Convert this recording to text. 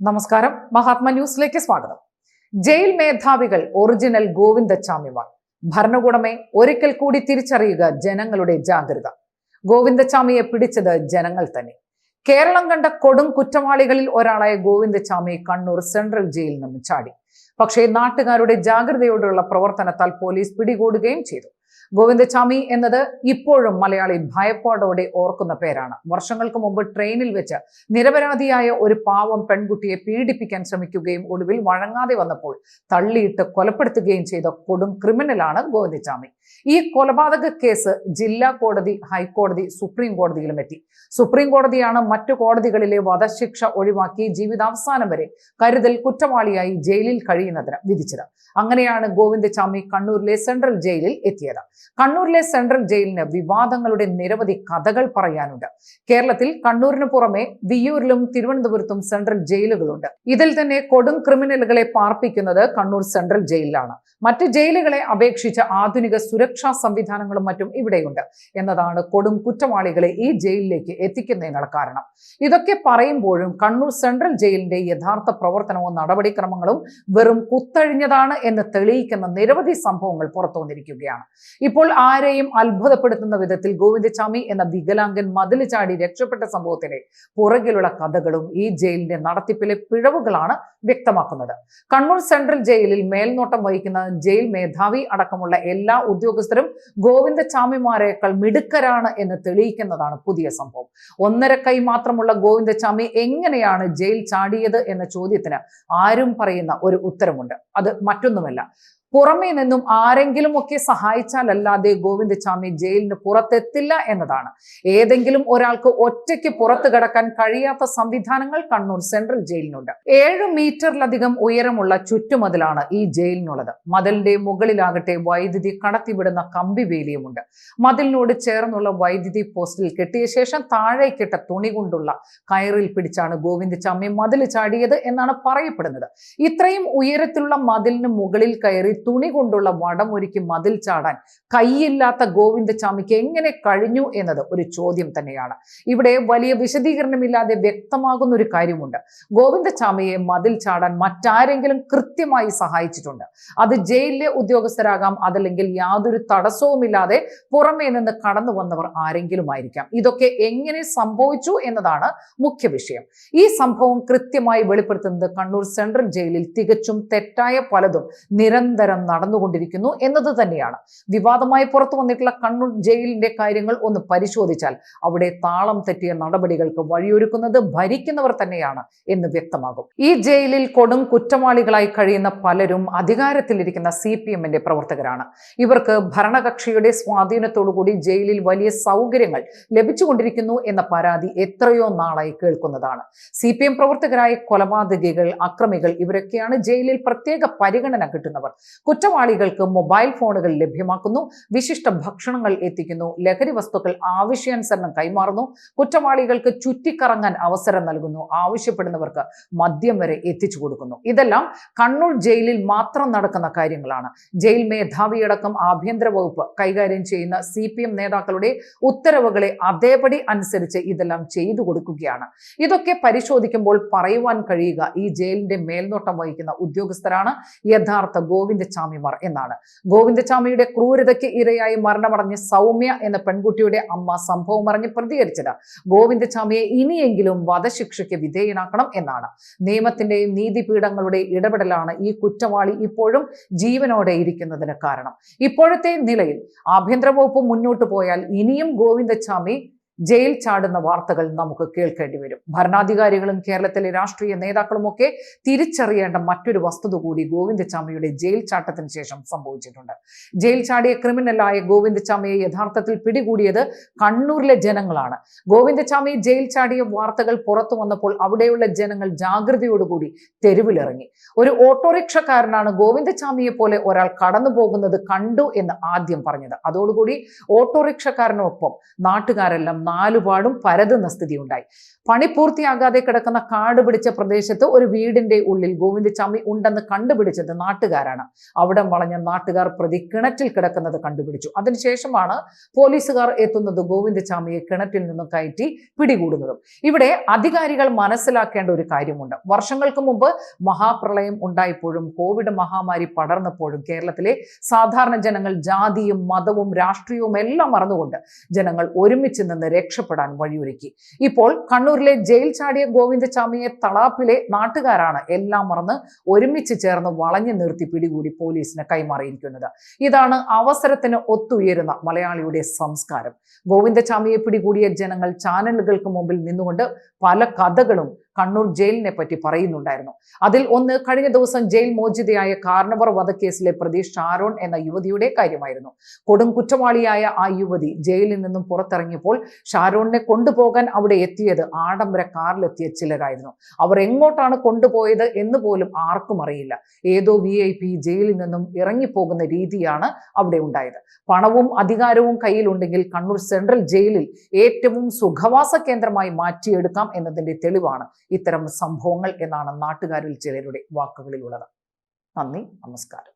നമസ്കാരം. മഹാത്മ ന്യൂസിലേക്ക് സ്വാഗതം. ജയിൽ മേധാവികൾ ഒറിജിനൽ ഗോവിന്ദച്ചാമിമാർ ഭരണകൂടമേ ഒരിക്കൽ കൂടി തിരിച്ചറിയുക ജനങ്ങളുടെ ജാഗ്രത. ഗോവിന്ദച്ചാമിയെ പിടിച്ചത് ജനങ്ങൾ തന്നെ. കേരളം കണ്ട കൊടും കുറ്റവാളികളിൽ ഒരാളായ ഗോവിന്ദച്ചാമി കണ്ണൂർ സെൻട്രൽ ജയിലിൽ നിന്നും ചാടി. പക്ഷേ നാട്ടുകാരുടെ ജാഗ്രതയോടുള്ള പ്രവർത്തനത്താൽ പോലീസ് പിടികൂടുകയും ചെയ്തു. ഗോവിന്ദച്ചാമി എന്നത് ഇപ്പോഴും മലയാളി ഭയപ്പാടോടെ ഓർക്കുന്ന പേരാണ്. വർഷങ്ങൾക്ക് മുമ്പ് ട്രെയിനിൽ വെച്ച് നിരപരാധിയായ ഒരു പാവം പെൺകുട്ടിയെ പീഡിപ്പിക്കാൻ ശ്രമിക്കുകയും ഒടുവിൽ വഴങ്ങാതെ വന്നപ്പോൾ തള്ളിയിട്ട് കൊലപ്പെടുത്തുകയും ചെയ്ത കൊടും ക്രിമിനലാണ് ഗോവിന്ദസ്വാമി ഈ കൊലപാതക കേസ് ജില്ലാ കോടതി ഹൈക്കോടതി സുപ്രീം കോടതിയിലും എത്തി. സുപ്രീം കോടതിയാണ് മറ്റു കോടതികളിലെ വധശിക്ഷ ഒഴിവാക്കി ജീവിതാവസാനം വരെ കരുതൽ കുറ്റവാളിയായി ജയിലിൽ കഴിയുന്നതിന് വിധിച്ചത്. അങ്ങനെയാണ് ഗോവിന്ദസ്വാമി കണ്ണൂരിലെ സെൻട്രൽ ജയിലിൽ എത്തിയത്. കണ്ണൂരിലെ സെൻട്രൽ ജയിലിന് വിവാദങ്ങളുടെ നിരവധി കഥകൾ പറയാനുണ്ട്. കേരളത്തിൽ കണ്ണൂരിന് പുറമെ വിയൂരിലും തിരുവനന്തപുരത്തും സെൻട്രൽ ജയിലുകളുണ്ട്. ഇതിൽ തന്നെ കൊടും ക്രിമിനലുകളെ പാർപ്പിക്കുന്നത് കണ്ണൂർ സെൻട്രൽ ജയിലിലാണ്. മറ്റ് ജയിലുകളെ അപേക്ഷിച്ച് ആധുനിക സുരക്ഷാ സംവിധാനങ്ങളും മറ്റും ഇവിടെയുണ്ട് എന്നതാണ് കൊടും കുറ്റവാളികളെ ഈ ജയിലിലേക്ക് എത്തിക്കുന്നതിനുള്ള കാരണം. ഇതൊക്കെ പറയുമ്പോഴും കണ്ണൂർ സെൻട്രൽ ജയിലിന്റെ യഥാർത്ഥ പ്രവർത്തനവും നടപടിക്രമങ്ങളും വെറും കുത്തഴിഞ്ഞതാണ് എന്ന് തെളിയിക്കുന്ന നിരവധി സംഭവങ്ങൾ പുറത്തു വന്നിരിക്കുകയാണ് ഇപ്പോൾ ആരെയും അത്ഭുതപ്പെടുത്തുന്ന വിധത്തിൽ ഗോവിന്ദചാമി എന്ന വികലാംഗൻ മതിൽ ചാടി രക്ഷപ്പെട്ട സംഭവത്തിന്റെ പുറകിലുള്ള കഥകളും ഈ ജയിലിന്റെ നടത്തിപ്പിലെ പിഴവുകളാണ് വ്യക്തമാക്കുന്നത്. കണ്ണൂർ സെൻട്രൽ ജയിലിൽ മേൽനോട്ടം വഹിക്കുന്ന ജയിൽ മേധാവി അടക്കമുള്ള എല്ലാ ഉദ്യോഗസ്ഥരും ഗോവിന്ദസ്വാമിമാരെക്കാൾ മിടുക്കരാണ് എന്ന് തെളിയിക്കുന്നതാണ് പുതിയ സംഭവം. ഒന്നര കൈ മാത്രമുള്ള ഗോവിന്ദചാമി എങ്ങനെയാണ് ജയിൽ ചാടിയത് എന്ന ചോദ്യത്തിന് ആരും പറയുന്ന ഒരു ഉത്തരമുണ്ട്. അത് മറ്റൊന്നുമല്ല. പുറമേ നിന്നും ആരെങ്കിലും ഒക്കെ സഹായിച്ചാലല്ലാതെ ഗോവിന്ദസ്വാമി ജയിലിന് പുറത്തെത്തില്ല എന്നതാണ്. ഏതെങ്കിലും ഒരാൾക്ക് ഒറ്റയ്ക്ക് പുറത്തു കടക്കാൻ കഴിയാത്ത സംവിധാനങ്ങൾ കണ്ണൂർ സെൻട്രൽ ജയിലിനുണ്ട്. ഏഴ് മീറ്ററിലധികം ഉയരമുള്ള ചുറ്റുമതിലാണ് ഈ ജയിലിനുള്ളത്. മതിലിന്റെ മുകളിലാകട്ടെ വൈദ്യുതി കടത്തിവിടുന്ന കമ്പി വേലിയുമുണ്ട്. മതിലിനോട് ചേർന്നുള്ള വൈദ്യുതി പോസ്റ്റിൽ കെട്ടിയ ശേഷം താഴേക്കിട്ട തുണി കൊണ്ടുള്ള കയറിൽ പിടിച്ചാണ് ഗോവിന്ദസ്വാമി മതിൽ ചാടിയത് എന്നാണ് പറയപ്പെടുന്നത്. ഇത്രയും ഉയരത്തിലുള്ള മതിലിന് മുകളിൽ കയറി തുണി കൊണ്ടുള്ള വടം ഒരുക്കി മതിൽ ചാടാൻ കൈയില്ലാത്ത ഗോവിന്ദസ്വാമിക്ക് എങ്ങനെ കഴിഞ്ഞു എന്നത് ഒരു ചോദ്യം തന്നെയാണ്. ഇവിടെ വലിയ വിശദീകരണമില്ലാതെ വ്യക്തമാകുന്ന ഒരു കാര്യമുണ്ട്. ഗോവിന്ദസ്വാമിയെ മതിൽ ചാടാൻ മറ്റാരെങ്കിലും കൃത്യമായി സഹായിച്ചിട്ടുണ്ട്. അത് ജയിലിലെ ഉദ്യോഗസ്ഥരാകാം അതല്ലെങ്കിൽ യാതൊരു തടസ്സവുമില്ലാതെ പുറമേ നിന്ന് കടന്നു വന്നവർ ആരെങ്കിലും ആയിരിക്കാം ഇതൊക്കെ എങ്ങനെ സംഭവിച്ചു എന്നതാണ് മുഖ്യ വിഷയം. ഈ സംഭവം കൃത്യമായി വെളിപ്പെടുത്തുന്നത് കണ്ണൂർ സെൻട്രൽ ജയിലിൽ തികച്ചും തെറ്റായ പലതും നിരന്തരം നടന്നുകൊണ്ടിരിക്കുന്നു എന്നത് തന്നെയാണ്. വിവാദമായി പുറത്തു വന്നിട്ടുള്ള കണ്ണൂർ ജയിലിന്റെ കാര്യങ്ങൾ ഒന്ന് പരിശോധിച്ചാൽ അവിടെ താളം തെറ്റിയ നടപടികൾക്ക് വഴിയൊരുക്കുന്നത് ഭരിക്കുന്നവർ തന്നെയാണ് എന്ന് വ്യക്തമാകും. ഈ ജയിലിൽ കൊടും കുറ്റവാളികളായി കഴിയുന്ന പലരും അധികാരത്തിലിരിക്കുന്ന സി പി എമ്മിന്റെ പ്രവർത്തകരാണ്. ഇവർക്ക് ഭരണകക്ഷിയുടെ സ്വാധീനത്തോടുകൂടി ജയിലിൽ വലിയ സൗകര്യങ്ങൾ ലഭിച്ചുകൊണ്ടിരിക്കുന്നു എന്ന പരാതി എത്രയോ നാളായി കേൾക്കുന്നതാണ്. സി പി എം പ്രവർത്തകരായ കൊലപാതകികൾ അക്രമികൾ ഇവരൊക്കെയാണ് ജയിലിൽ പ്രത്യേക പരിഗണന കിട്ടുന്നവർ. കുറ്റവാളികൾക്ക് മൊബൈൽ ഫോണുകൾ ലഭ്യമാക്കുന്നു. വിശിഷ്ട ഭക്ഷണങ്ങൾ എത്തിക്കുന്നു. ലഹരി വസ്തുക്കൾ ആവശ്യാനുസരണം കൈമാറുന്നു. കുറ്റവാളികൾക്ക് ചുറ്റിക്കറങ്ങാൻ അവസരം നൽകുന്നു. ആവശ്യപ്പെടുന്നവർക്ക് മദ്യം വരെ എത്തിച്ചു കൊടുക്കുന്നു. ഇതെല്ലാം കണ്ണൂർ ജയിലിൽ മാത്രം നടക്കുന്ന കാര്യങ്ങളാണ്. ജയിൽ മേധാവിയടക്കം ആഭ്യന്തര വകുപ്പ് കൈകാര്യം ചെയ്യുന്ന സി പി എം നേതാക്കളുടെ ഉത്തരവുകളെ അതേപടി അനുസരിച്ച് ഇതെല്ലാം ചെയ്തു കൊടുക്കുകയാണ്. ഇതൊക്കെ പരിശോധിക്കുമ്പോൾ പറയുവാൻ കഴിയുക ഈ ജയിലിന്റെ മേൽനോട്ടം വഹിക്കുന്ന ഉദ്യോഗസ്ഥരാണ് യഥാർത്ഥ ഗോവിന്ദചാമിമാർ എന്നാണ്. ഗോവിന്ദചാമിയുടെ ക്രൂരതയ്ക്ക് ഇരയായി മരണമടഞ്ഞ സൗമ്യ എന്ന പെൺകുട്ടിയുടെ അമ്മ സംഭവം അറിഞ്ഞ് പ്രതികരിച്ചത് ഗോവിന്ദചാമിയെ ഇനിയെങ്കിലും വധശിക്ഷയ്ക്ക് വിധേയനാക്കണം എന്നാണ്. നിയമത്തിന്റെയും നീതിപീഠങ്ങളുടെയും ഇടപെടലാണ് ഈ കുറ്റവാളി ഇപ്പോഴും ജീവനോടെ ഇരിക്കുന്നതിന് കാരണം. ഇപ്പോഴത്തെ നിലയിൽ ആഭ്യന്തര വകുപ്പ് മുന്നോട്ട് പോയാൽ ഇനിയും ഗോവിന്ദചാമി ജയിൽ ചാടുന്ന വാർത്തകൾ നമുക്ക് കേൾക്കേണ്ടി വരും. ഭരണാധികാരികളും കേരളത്തിലെ രാഷ്ട്രീയ നേതാക്കളുമൊക്കെ തിരിച്ചറിയേണ്ട മറ്റൊരു വസ്തുത കൂടി ഗോവിന്ദചാമിയുടെ ജയിൽ ചാട്ടത്തിന് ശേഷം സംഭവിച്ചിട്ടുണ്ട്. ജയിൽ ചാടിയ ക്രിമിനലായ ഗോവിന്ദചാമിയെ യഥാർത്ഥത്തിൽ പിടികൂടിയത് കണ്ണൂരിലെ ജനങ്ങളാണ്. ഗോവിന്ദചാമി ജയിൽ ചാടിയ വാർത്തകൾ പുറത്തു വന്നപ്പോൾ അവിടെയുള്ള ജനങ്ങൾ ജാഗ്രതയോടുകൂടി തെരുവിലിറങ്ങി. ഒരു ഓട്ടോറിക്ഷക്കാരനാണ് ഗോവിന്ദചാമിയെ പോലെ ഒരാൾ കടന്നു പോകുന്നത് കണ്ടു എന്ന് ആദ്യം പറഞ്ഞത്. അതോടുകൂടി ഓട്ടോറിക്ഷക്കാരനൊപ്പം നാട്ടുകാരെല്ലാം നാലുപാടും പരതുന്ന സ്ഥിതിയുണ്ടായി. പണി പൂർത്തിയാകാതെ കിടക്കുന്ന കാട് പിടിച്ച പ്രദേശത്ത് ഒരു വീടിന്റെ ഉള്ളിൽ ഗോവിന്ദചാമി ഉണ്ടെന്ന് കണ്ടുപിടിച്ചത് നാട്ടുകാരാണ്. അവിടെ വളഞ്ഞ നാട്ടുകാർ പ്രതി കിണറ്റിൽ കിടക്കുന്നത് കണ്ടുപിടിച്ചു. അതിനുശേഷമാണ് പോലീസുകാർ എത്തുന്നത് ഗോവിന്ദചാമിയെ കിണറ്റിൽ നിന്നും കയറ്റി പിടികൂടുന്നതും. ഇവിടെ അധികാരികൾ മനസ്സിലാക്കേണ്ട ഒരു കാര്യമുണ്ട്. വർഷങ്ങൾക്ക് മുമ്പ് മഹാപ്രളയം ഉണ്ടായപ്പോഴും കോവിഡ് മഹാമാരി പടർന്നപ്പോഴും കേരളത്തിലെ സാധാരണ ജനങ്ങൾ ജാതിയും മതവും രാഷ്ട്രീയവും എല്ലാം മറന്നുകൊണ്ട് ജനങ്ങൾ ഒരുമിച്ച് നിന്ന് രക്ഷപ്പെടാൻ വഴിയൊരുക്കി. ഇപ്പോൾ കണ്ണൂരിലെ ജയിൽ ചാടിയ ഗോവിന്ദചാമിയെ തളാപ്പിലെ നാട്ടുകാരാണ് എല്ലാം മറന്ന് ഒരുമിച്ച് ചേർന്ന് വളഞ്ഞു നിർത്തി പിടികൂടി പോലീസിന് കൈമാറിയിരിക്കുന്നത്. ഇതാണ് അവസരത്തിന് ഒത്തുയരുന്ന മലയാളിയുടെ സംസ്കാരം. ഗോവിന്ദചാമിയെ പിടികൂടിയ ജനങ്ങൾ ചാനലുകൾക്ക് മുമ്പിൽ നിന്നുകൊണ്ട് പല കഥകളും കണ്ണൂർ ജയിലിനെ പറ്റി പറയുന്നുണ്ടായിരുന്നു. അതിൽ ഒന്ന് കഴിഞ്ഞ ദിവസം ജയിൽ മോചിതയായ കാർണവർ വധക്കേസിലെ പ്രതി ഷാരോൺ എന്ന യുവതിയുടെ കാര്യമായിരുന്നു. കൊടും കുറ്റവാളിയായ ആ യുവതി ജയിലിൽ നിന്നും പുറത്തിറങ്ങിയപ്പോൾ ഷാരോണിനെ കൊണ്ടുപോകാൻ അവിടെ എത്തിയത് ആഡംബര കാറിലെത്തിയ ചിലരായിരുന്നു. അവർ എങ്ങോട്ടാണ് കൊണ്ടുപോയത് എന്ന് പോലും ആർക്കും അറിയില്ല. ഏതോ വി ഐ പി ജയിലിൽ നിന്നും ഇറങ്ങിപ്പോകുന്ന രീതിയാണ് അവിടെ ഉണ്ടായത്. പണവും അധികാരവും കയ്യിലുണ്ടെങ്കിൽ കണ്ണൂർ സെൻട്രൽ ജയിലിൽ ഏറ്റവും സുഖവാസ കേന്ദ്രമായി മാറ്റിയെടുക്കാം എന്നതിന്റെ തെളിവാണ് ഇത്തരം സംഭവങ്ങൾ എന്നാണ് നാട്ടുകാരിൽ ചിലരുടെ വാക്കുകളിലുള്ളത്. നന്ദി നമസ്കാരം.